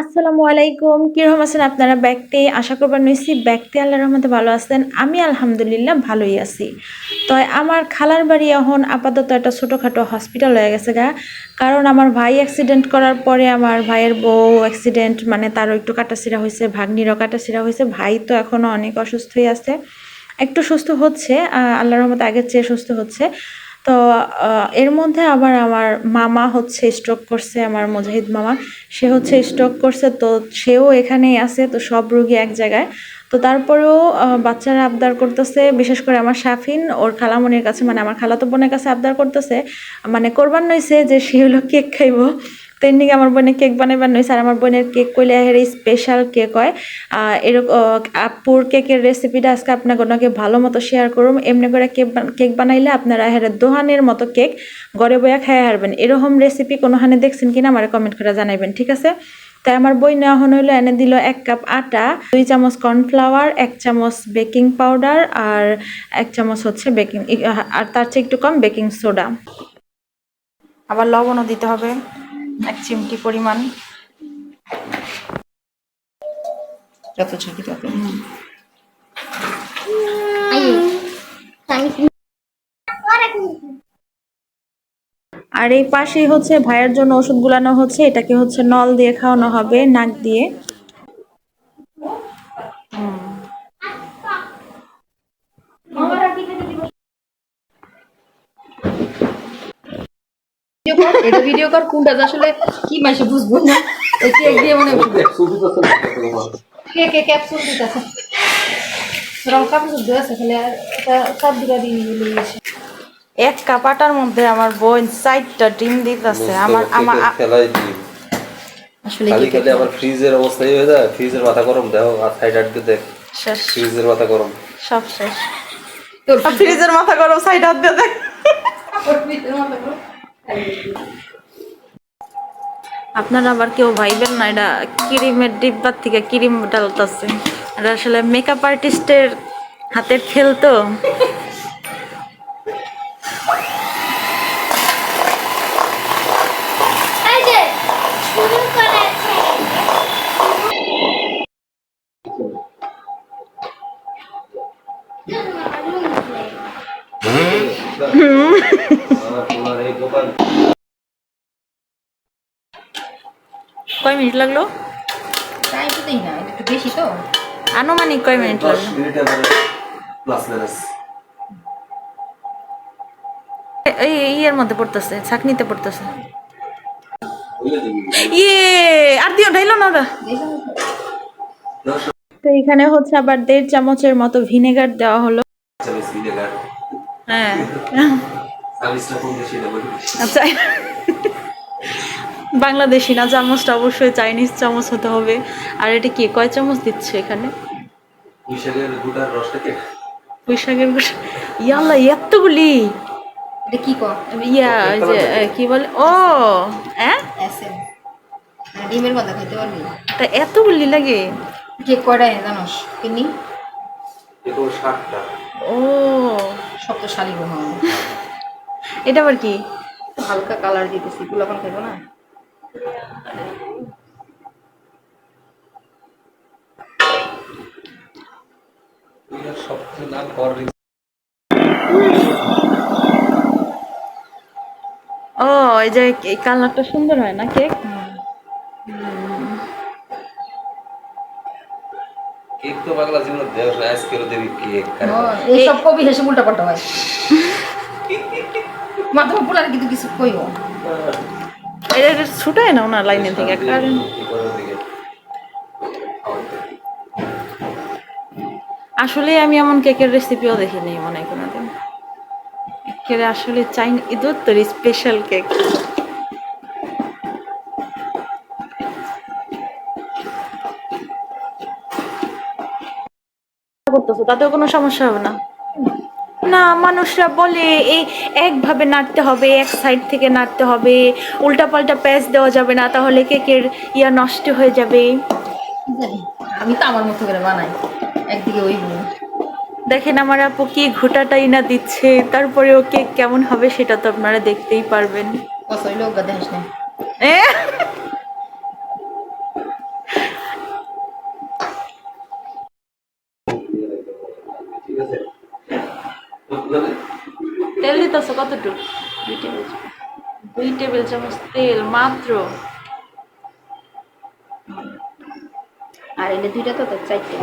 আসসালামু আলাইকুম। কীরকম আছেন আপনারা ব্যাগটি? আশা করবার নইছি ব্যাগটি আল্লাহ রহমতে ভালো আছেন। আমি আলহামদুলিল্লাহ ভালোই আছি। তো আমার খালার বাড়ি এখন আপাতত একটা ছোটোখাটো হসপিটাল হয়ে গেছে গা। কারণ আমার ভাই অ্যাক্সিডেন্ট করার পরে আমার ভাইয়ের বউ অ্যাক্সিডেন্ট মানে তারও একটু কাটাছিরা হয়েছে ভাগ্নিরও কাটাছিরা হয়েছে। ভাই তো এখনও অনেক অসুস্থই আছে। একটু সুস্থ হচ্ছে আহ, আল্লাহর রহমতে আগের চেয়ে সুস্থ হচ্ছে। তো এর মধ্যে আবার আমার মামা হচ্ছে স্ট্রোক করছে, আমার মুজাহিদ মামা। সে হচ্ছে স্ট্রোক করছে, তো সেও এখানেই আছে, তো সব রুগী এক জায়গায়। তো তারপরেও বাচ্চারা আবদার করতেছে, বিশেষ করে আমার শাফিন, ওর খালামনির কাছে মানে আমার খালাতো বোনের কাছে আবদার করতেছে। মানে কোরবান নইছে যে সে হলো কেক খাইবো। তো এর নিকে আমার বোনের কেক বানাইবার নইছে আর আমার বোনের কেক কইলে এর স্পেশাল কেক হয়। এরকম আপুর কেকের রেসিপিটা আজকে আপনাকে ওনাকে ভালো মতো শেয়ার করুন এমনি করে কেক কেক বানাইলে আপনারা হের দোহানের মতো কেক ঘরে বয়া খাই হারবেন। এরকম রেসিপি কোনোখানে দেখছেন কিনা আমার কমেন্ট করে জানাইবেন, ঠিক আছে? তাই আমার বই নেওয়া হন হইল, এনে দিল এক কাপ আটা, দুই চামচ কর্নফ্লাওয়ার এক চামচ বেকিং পাউডার আর এক চামচ হচ্ছে বেকিং আর তার চেয়ে একটু কম বেকিং সোডা আবার লবণও দিতে হবে। এক চিমটি পরিমাণ। যত ছাকি তত। আর এই পাশেই হচ্ছে ভাইয়ের জন্য ওষুধ গুলানো হচ্ছে এটাকে হচ্ছে নল দিয়ে খাওয়ানো হবে নাক দিয়ে। ভিডিও এটা ভিডিও কর কোনটা আসলে কি মাসে বুঝব না। এই কেক দিয়ে মনে কে কে ক্যাপসুল দিতেছে। রং কাপড় দিয়ে খালি এটা সব দিকে দিয়ে নিয়ে এক কাপ আটার মধ্যে আমার বোন চারটা ডিম দিতেছে। আমার আমার আসলে খালি খালি ফ্রিজের হয়ে যায়। ফ্রিজের মাথা গরম দেখো আর সাইড আটকে দেখ। শেষ। ফ্রিজের মাথা গরম। সব শেষ। তোর ফ্রিজের মাথা গরম সাইড হাত দিয়ে দেখ। আপনারা আবার কেউ ভাইবেন না এটা ক্রিমের ডিব্বার থেকে ক্রিম ডালতাছে এটা আসলে মেকআপ আর্টিস্টের হাতের খেল তো। আর কয় মিনিট লাগল? টাইম তো দেই না একটু বেশি তো। আনুমানিক কয় মিনিট লাগল? এই ইয়ের মধ্যে পড়তেছে ছাকনিতে পড়তেছে। ইয়ে আর দিও ঢাইলো না ওরা তো এখানে হচ্ছে আবার দেড় চামচের মতো ভিনেগার দেওয়া হলো। হ্যাঁ। আচ্ছা। বাংলাদেশি না চামচটা অবশ্যই চাইনিজ চামচ হতে হবে। আর এটা কি কয় চামচ দিচ্ছে এখানে? পুঁইশাকের গুঁড়ো। ইয়াল্লা এতগুলি এটা কি কর? ইয়া ওই যে কি বলে? ও হ্যাঁ ডিমের কথা খাইতে পারবি? তা এতগুলি লাগে? কেক কয়টা জানোস? কিনি ও। সব তো শালি এটা আবার কি? হালকা কালার দিতেছি। গুলাপান খাইবো না? না ও এই যে এই কালারটা সুন্দর হয় না কেক? কেক তো বাংলা জীবনে দেও আজকের দেবী কেক এইসব কবি হেসে উল্টা পাল্টা হয় মাধ্যম পোলার কিন্তু কিছু কইব এটা ছুটায় না ওনার লাইনে থেকে কারণ আসলে আমি এমন কেকের রেসিপিও দেখিনি মনে হয় কোনোদিন। একেবারে আসলে চাইন ঈদুর তোর স্পেশাল কেক করতেছো, তাতেও কোনো সমস্যা হবে না। না মানুষরা বলে এই একভাবে নাড়তে হবে এক সাইড থেকে নাড়তে হবে উল্টাপাল্টা প্যাচ দেওয়া যাবে না তাহলে কেকের ইয়া নষ্ট হয়ে যাবে। আমি তো আমার মতো করে বানাই একদিকে ওই দেখেন আমার আপু কি ঘোটাটাই না দিচ্ছে তারপরে ও কেক কেমন হবে সেটা তো আপনারা দেখতেই পারবেন। ঠিক আছে। তেল দিতেছো কতটুকু? দুই টেবিল দুই টেবিল চামচ তেল, মাত্র। আর এনে দুইটা তো চারটে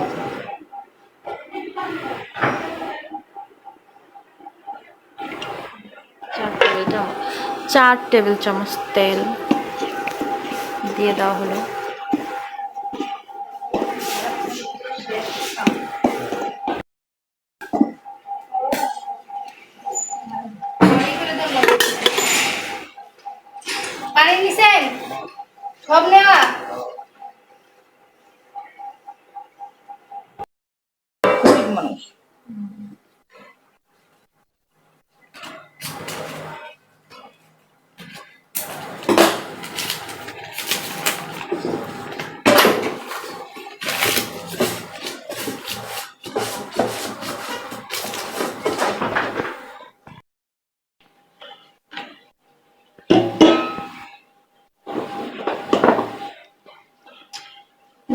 চার টেবিল চামচ। চার টেবিল চামচ তেল দিয়ে দেওয়া হলো। মানুষ।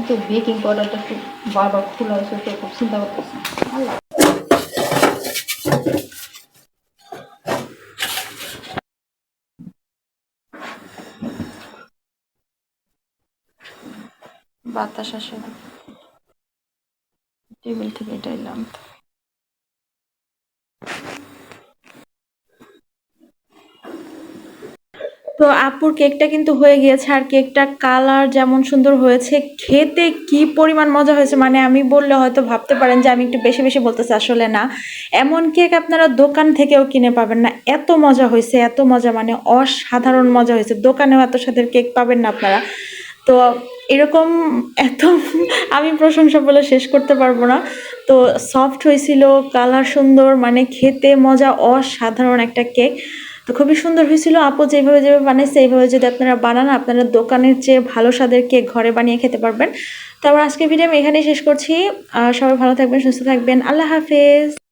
কিন্তু বেকিং পাউডারটা খুব বারবার খোলা হয়েছে তো খুব চিন্তা করতেছে। বাতাস আসে টেবিল থেকে এটা এলাম। তো আপুর কেকটা কিন্তু হয়ে গিয়েছে আর কেকটা কালার যেমন সুন্দর হয়েছে, খেতে কি পরিমাণ মজা হয়েছে মানে আমি বললে হয়তো ভাবতে পারেন যে আমি একটু বেশি বেশি বলতেছি, আসলে না। এমন কেক আপনারা দোকান থেকেও কিনে পাবেন না, এত মজা হয়েছে, এত মজা মানে অসাধারণ মজা হয়েছে। দোকানেও এত স্বাদের কেক পাবেন না আপনারা। তো এরকম এত আমি প্রশংসা বলে শেষ করতে পারব না। তো সফট হয়েছিল কালার সুন্দর মানে খেতে মজা, অসাধারণ একটা কেক তো খুবই সুন্দর হয়েছিল। আপু যেভাবে যেভাবে বানাইছে এইভাবে যদি আপনারা বানান, আপনারা দোকানের চেয়ে ভালো স্বাদের কেক ঘরে বানিয়ে খেতে পারবেন। তো আমার আজকে ভিডিও আমি এখানেই শেষ করছি। সবাই ভালো থাকবেন, সুস্থ থাকবেন। আল্লাহ হাফেজ।